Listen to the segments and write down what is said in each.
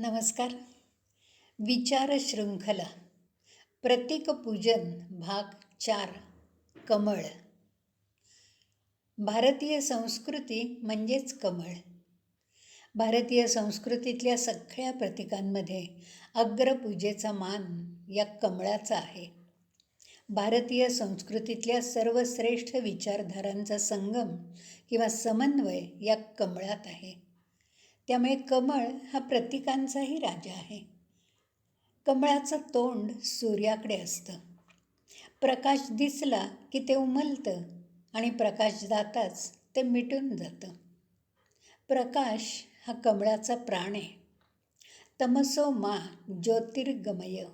नमस्कार. विचार शृंखला. प्रतीकपूजन भाग चार कमळ. भारतीय संस्कृती म्हणजेच कमळ. भारतीय संस्कृतीतल्या सगळ्या प्रतीकांमध्ये अग्रपूजेचा मान या कमळाचा आहे. भारतीय संस्कृतीतल्या सर्वश्रेष्ठ विचारधारांचा संगम किंवा समन्वय या कमळात आहे. त्यामुळे कमळ हा प्रतीकांचाही राजा आहे. कमळाचं तोंड सूर्याकडे असतं. प्रकाश दिसला की ते उमलतं आणि प्रकाश जाताच ते मिटून जातं. प्रकाश हा कमळाचा प्राण आहे. तमसो मा ज्योतिर्गमय.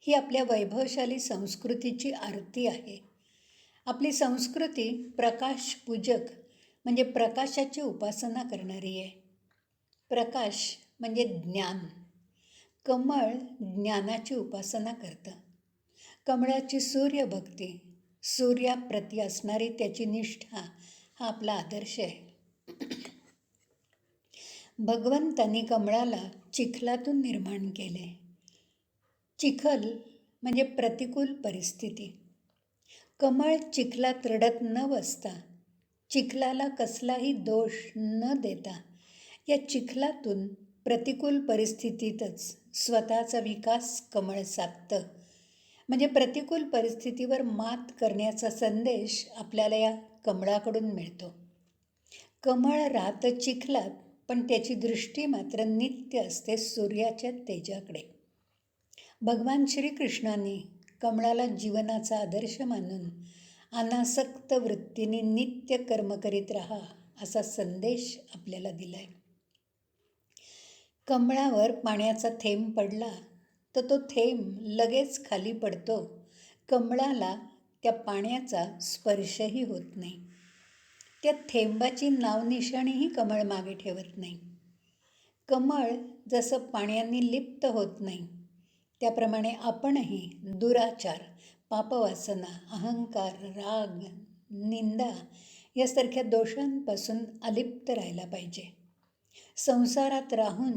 ही आपल्या वैभवशाली संस्कृतीची आरती आहे. आपली संस्कृती प्रकाश पूजक म्हणजे प्रकाशाची उपासना करणारी आहे. प्रकाश म्हणजे ज्ञान. कमळ ज्ञानाची उपासना करतं. कमळाची सूर्यभक्ती सूर्याप्रती असणारी त्याची निष्ठा हा आपला आदर्श आहे. भगवंतांनी कमळाला चिखलातून निर्माण केले चिखल म्हणजे प्रतिकूल परिस्थिती. कमळ चिखलात रडत न बसता चिखलाला कसलाही दोष न देता या चिखलातून प्रतिकूल परिस्थितीतच स्वतःचा विकास कमळ साधतं. म्हणजे प्रतिकूल परिस्थितीवर मात करण्याचा संदेश आपल्याला या कमळाकडून मिळतो. कमळ राहतं चिखलात पण त्याची दृष्टी मात्र नित्य असते सूर्याच्या तेजाकडे. भगवान श्रीकृष्णाने कमळाला जीवनाचा आदर्श मानून अनासक्त वृत्तीने नित्य कर्म करीत राहा असा संदेश आपल्याला दिला आहे कमळावर पाण्याचा थेंब पडला तर तो थेंब लगेच खाली पडतो. कमळाला त्या पाण्याचा स्पर्शही होत नाही. त्या थेंबाची नावनिशाणीही कमळ मागे ठेवत नाही. कमळ जसं पाण्याने लिप्त होत नाही त्याप्रमाणे आपणही दुराचार पापवासना अहंकार राग निंदा यासारख्या दोषांपासून अलिप्त राहायला पाहिजे. संसारात राहून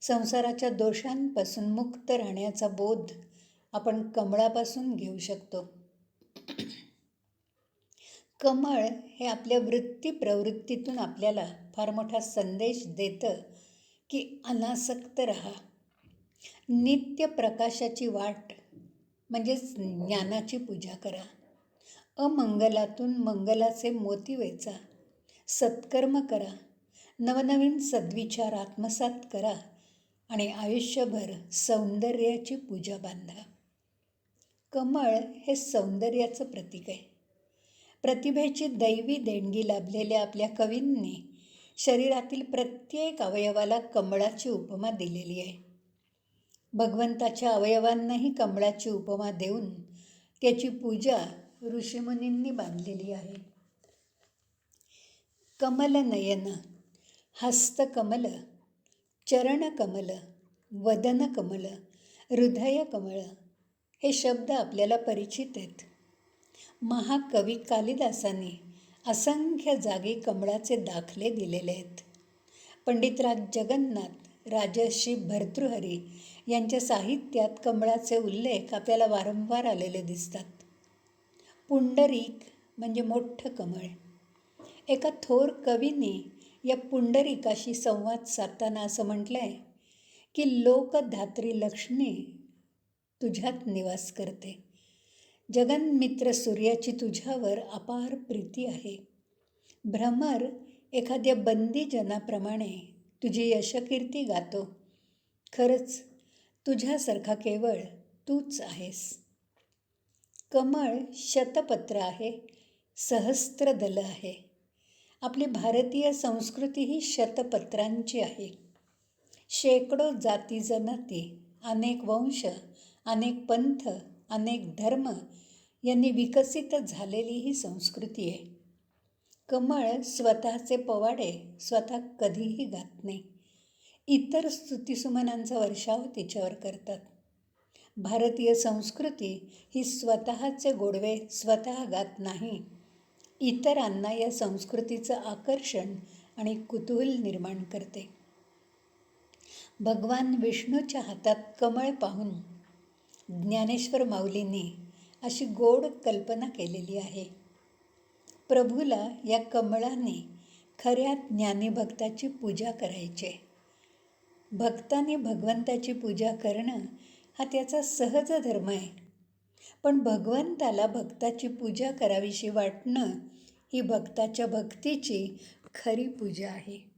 संसाराच्या दोषांपासून मुक्त राहण्याचा बोध आपण कमळापासून घेऊ शकतो. कमळ हे आपल्या वृत्ती प्रवृत्तीतून आपल्याला फार मोठा संदेश देतं की अनासक्त रहा. नित्य प्रकाशाची वाट म्हणजेच ज्ञानाची पूजा करा. अमंगलातून मंगलाचे मोती वेचा. सत्कर्म करा. नवनवीन सद्विचार आत्मसात करा आणि आयुष्यभर सौंदर्याची पूजा बांधा. कमळ हे सौंदर्याचं प्रतीक आहे. प्रतिभेची दैवी देणगी लाभलेल्या आपल्या कवींनी शरीरातील प्रत्येक अवयवाला कमळाची उपमा दिलेली आहे. भगवंताच्या अवयवांनाही कमळाची उपमा देऊन त्याची पूजा ऋषीमुनींनी बांधलेली आहे. कमलनयन हस्तकमल चरणकमल वदनकमल हृदयकमळ हे शब्द आपल्याला परिचित आहेत. महाकवी कालिदासांनी असंख्य जागी कमळाचे दाखले दिलेले आहेत. पंडितराज जगन्नाथ राजर्षी भर्तृहरी यांच्या साहित्यात कमळाचे उल्लेख आपल्याला वारंवार आलेले दिसतात. पुंडरीक म्हणजे मोठं कमळ. एका थोर कवीने या पुंडरिकाशी संवाद साधताना असं म्हटलं आहे की लोकधात्री लक्ष्मी तुझ्यात निवास करते. जगनमित्र सूर्याची तुझ्यावर अपार प्रीती आहे. भ्रमर एखाद्या बंदीजनाप्रमाणे तुझी यशकीर्ती गातो. खरंच तुझ्यासारखा केवळ तूच आहेस. कमळ शतपत्र आहे सहस्त्रदल आहे. आपली भारतीय संस्कृती ही शतपत्रांची आहे. शेकडो जाती जमाती अनेक वंश अनेक पंथ अनेक धर्म यांनी विकसित झालेली ही संस्कृती आहे. कमळ स्वतःचे पवाडे स्वतः कधीही गात नाही. इतर स्तुतिसुमनांचा वर्षाव तिच्यावर करतात. भारतीय संस्कृती ही स्वतःचे गोडवे स्वतः गात नाही. इतरांना या संस्कृतीचं आकर्षण आणि कुतूहल निर्माण करते. भगवान विष्णूच्या हातात कमळ पाहून ज्ञानेश्वर माऊलींनी अशी गोड कल्पना केलेली आहे. प्रभूला या कमळाने खऱ्या ज्ञानीभक्ताची पूजा करायचे. भक्ताने भगवंताची पूजा करणं हा त्याचा सहज धर्म आहे. पण भगवंताला भक्ताची पूजा करावीशी वाटणं ही भक्ताच्या भक्तीची खरी पूजा आहे.